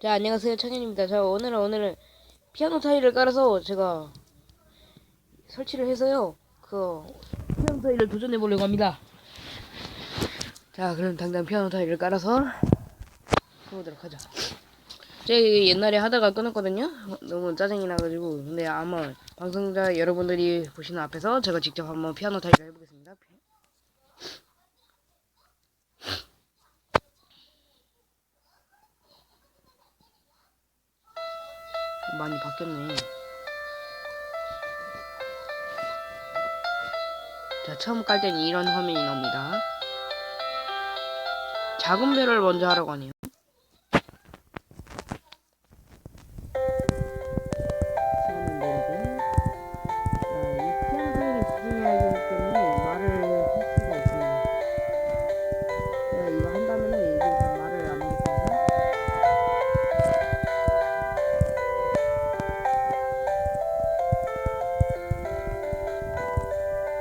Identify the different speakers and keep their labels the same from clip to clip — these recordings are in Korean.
Speaker 1: 자, 안녕하세요. 창현입니다. 자, 오늘은 오늘은 피아노 타일을 깔아서 제가 설치를 해서요. 그 피아노 타일을 도전해 보려고 합니다. 자, 그럼 당장 피아노 타일을 깔아서 해보도록 하죠. 제가 옛날에 하다가 끊었거든요. 너무 짜증이 나가지고. 근데 아마 방송자 여러분들이 보시는 앞에서 제가 직접 한번 피아노 타일을 해보겠습니다. 많이 바뀌었네. 자, 처음 깔 때는 이런 화면이 나옵니다. 작은 별을 먼저 하라고 하네요.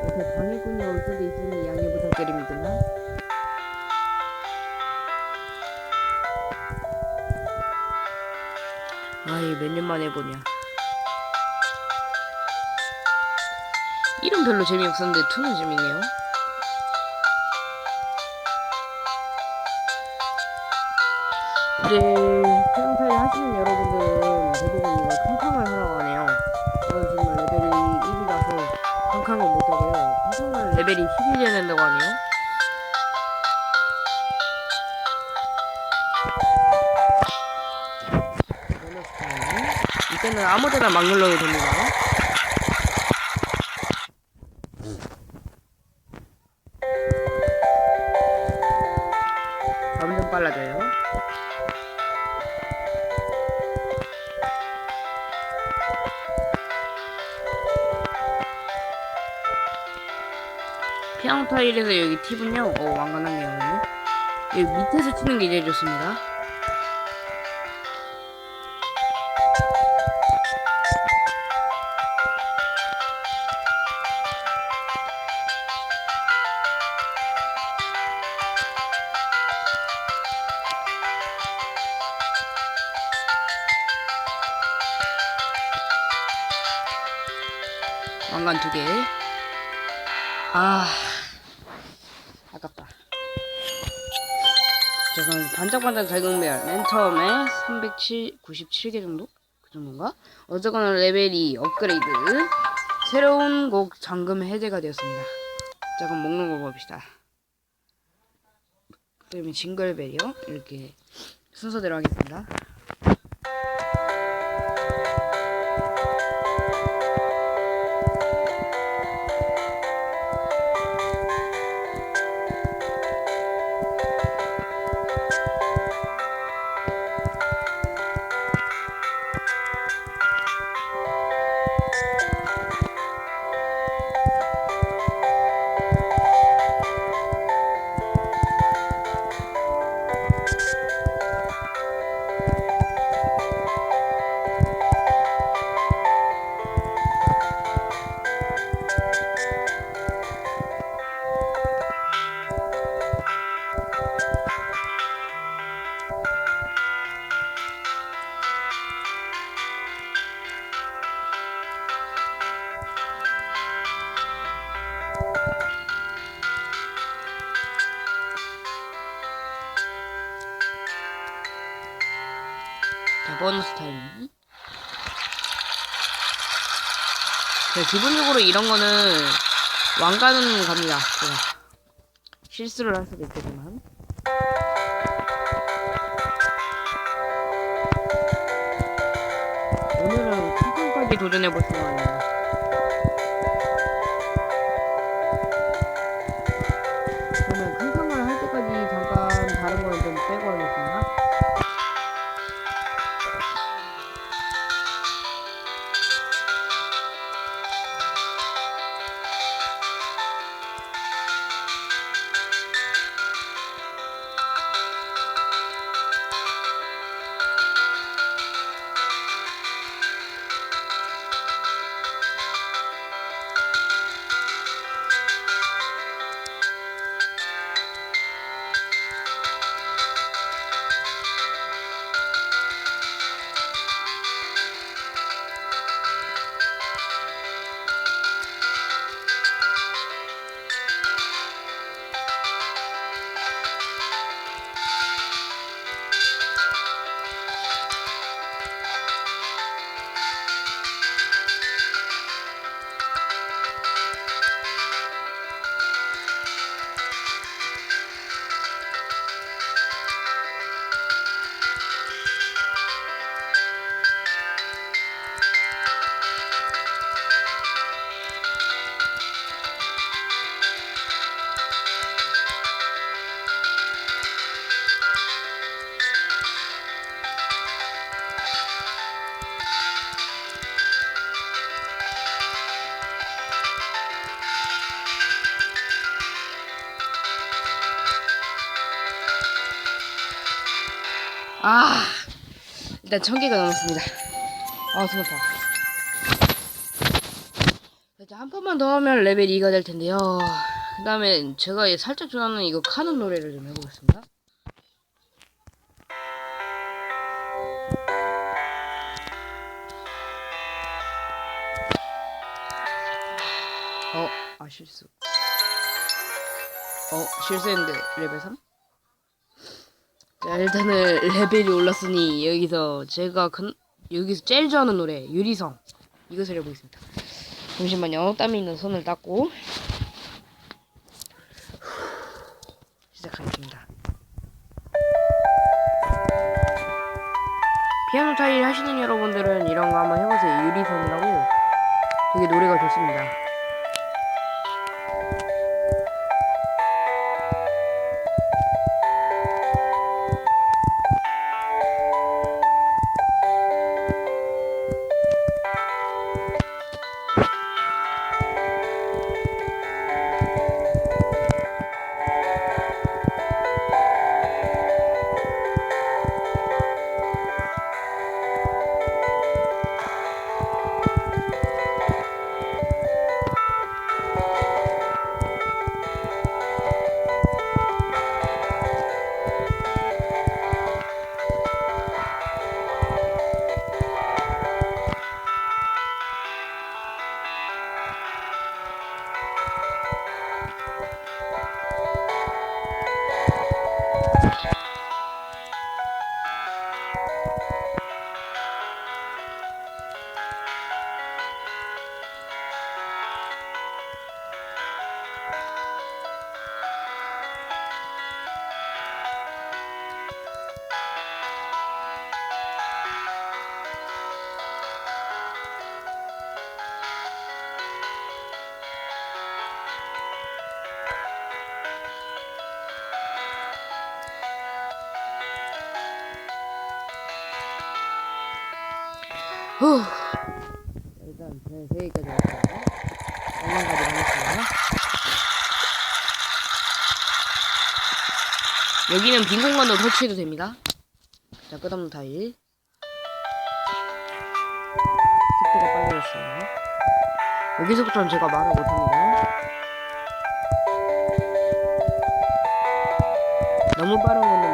Speaker 1: 옆에 방해꾼이 올 수도 있으니 양해 부탁드립니다. 아이 몇년 만에 보냐. 이름 별로 재미없었는데 투는 재밌네요. 이제 때는 아무 데나 막 눌러도 됩니다. 점점 빨라져요. 피아노 타일에서 여기 팁은요, 어, 왕관하네요. 여기 밑에서 치는 게 제일 좋습니다. 왕관 두 개. 아, 아깝다. 제가 반짝반짝 작은별 맨 처음에 397개 정도? 그 정도인가? 어쨌거나 레벨이 업그레이드. 새로운 곡 잠금 해제가 되었습니다. 자, 그럼 먹는 거 봅시다. 그다음에 징글벨이요. 이렇게 순서대로 하겠습니다. 보너스 타임. 자, 기본적으로 이런 거는 왕가는 갑니다. 제가. 실수를 할 수도 있겠지만. 오늘은 칸칸까지 도전해볼 생각입니다. 아 일단 천 개가 넘었습니다. 아손 아파. 이제 한 번만 더 하면 레벨 2가 될 텐데요. 그 다음에 제가 살짝 좋아하는 이거 카는 노래를 좀 해보겠습니다. 어, 아 실수. 어, 실수했는데 레벨 3? 자, 일단은 레벨이 올랐으니 여기서 제가 근, 여기서 제일 좋아하는 노래 유리성 이것을 해보겠습니다. 잠시만요. 땀이 있는 손을 닦고 시작하겠습니다. 피아노 타일 하시는 여러분들은 이런 거 한번 해보세요. 유리성이라고 되게 노래가 좋습니다. 후. 일단 제 세개까지 왔어요. 얼마까지 하겠습니다. 여기는 빈 공간도 설치해도 됩니다. 자, 끝없는 타일. 속도가 빨라졌어요. 여기서부터는 제가 말을 못합니다. 너무 빠른 거는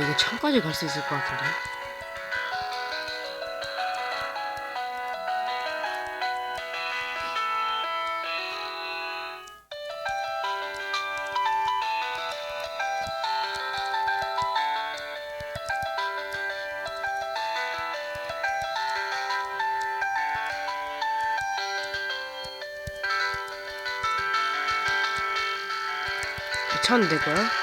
Speaker 1: 이거 천까지 갈 수 있을 것 같은데. 천 될까요?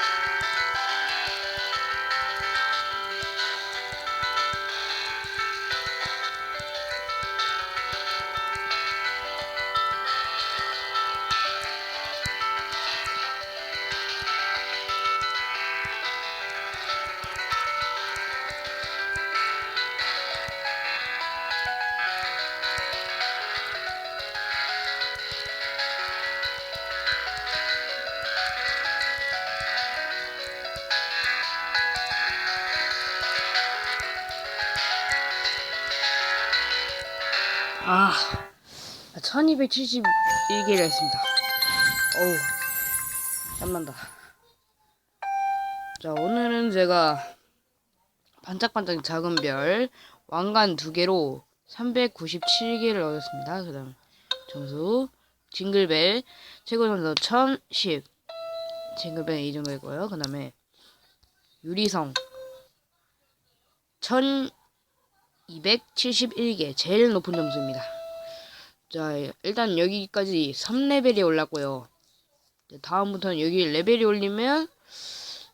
Speaker 1: 아, 1271개를 했습니다. 어우, 땀난다. 자, 오늘은 제가 반짝반짝 작은 별 왕관 두 개로 397개를 얻었습니다. 그 다음 점수 징글벨 최고 점수 1010 징글벨 이 정도 있고요. 그 다음에 유리성 1271개 제일 높은 점수입니다. 자 일단 여기까지 3레벨이 올랐고요. 다음부터는 여기 레벨이 올리면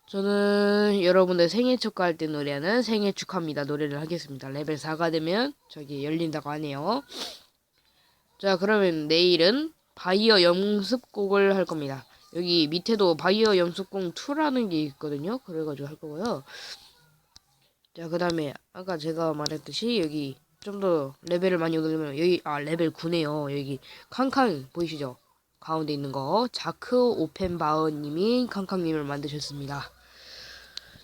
Speaker 1: 저는 여러분들 생일 축하할 때 노래하는 생일 축하합니다 노래를 하겠습니다. 레벨 4가 되면 저기 열린다고 하네요. 자 그러면 내일은 바이어 연습곡을 할 겁니다. 여기 밑에도 바이어 연습곡 2라는 게 있거든요. 그래가지고 할 거고요. 자 그 다음에 아까 제가 말했듯이 여기 좀 더 레벨을 많이 올리면 여기 아 레벨 9네요. 여기 칸칸 보이시죠? 가운데 있는 거 자크 오펜바어님이 칸칸님을 만드셨습니다.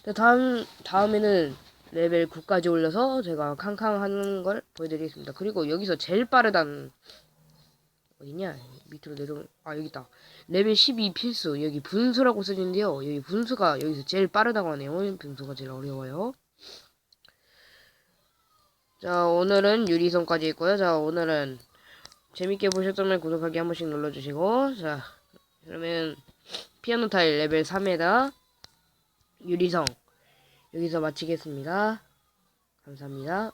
Speaker 1: 자, 다음 다음에는 레벨 9까지 올려서 제가 칸칸 하는 걸 보여드리겠습니다. 그리고 여기서 제일 빠르다는 어디냐? 밑으로 내려 아 여기 있다. 레벨 12 필수 여기 분수라고 써있는데요. 여기 분수가 여기서 제일 빠르다고 하네요. 분수가 제일 어려워요. 자 오늘은 유리선까지 있고요. 자 오늘은 재밌게 보셨다면 구독하기 한 번씩 눌러주시고 자 그러면 피아노 타일 레벨 3에다 유리성 여기서 마치겠습니다. 감사합니다.